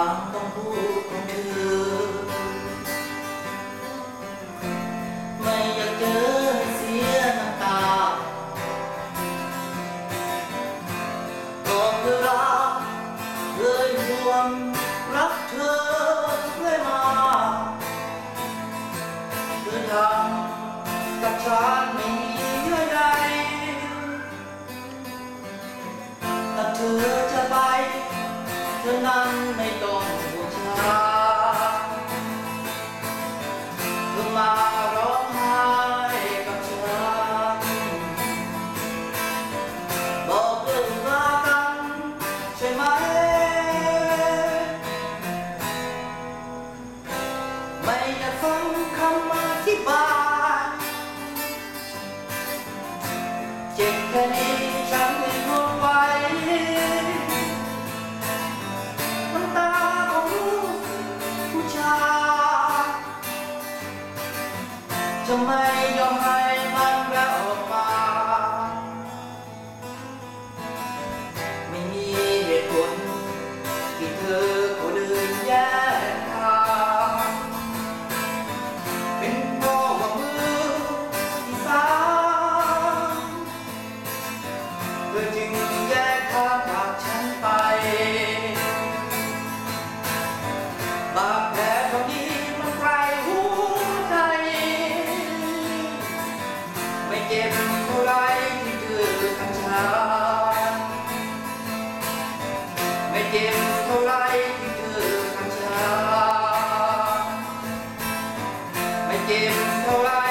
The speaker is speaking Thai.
ามต้องพูดของเธอ ไม่อยากเจอเสียน้ำตาบอกเธอรักเคยห่วงรักเธอเรื่อยมา ธอนั้นไม่ต้องบูชาเธอมาร้องไห้กับฉันบอกเลิกรากันใช่ไหม ไม่อยากฟังคำอธิบายเจ็บแค่นี้ จะไม่ยอมให้ เจ็บเท่าไรที่เธอทำฉันไม่เจ็บเท่าไรที่เธอทำฉันไม่เจ็บเท่า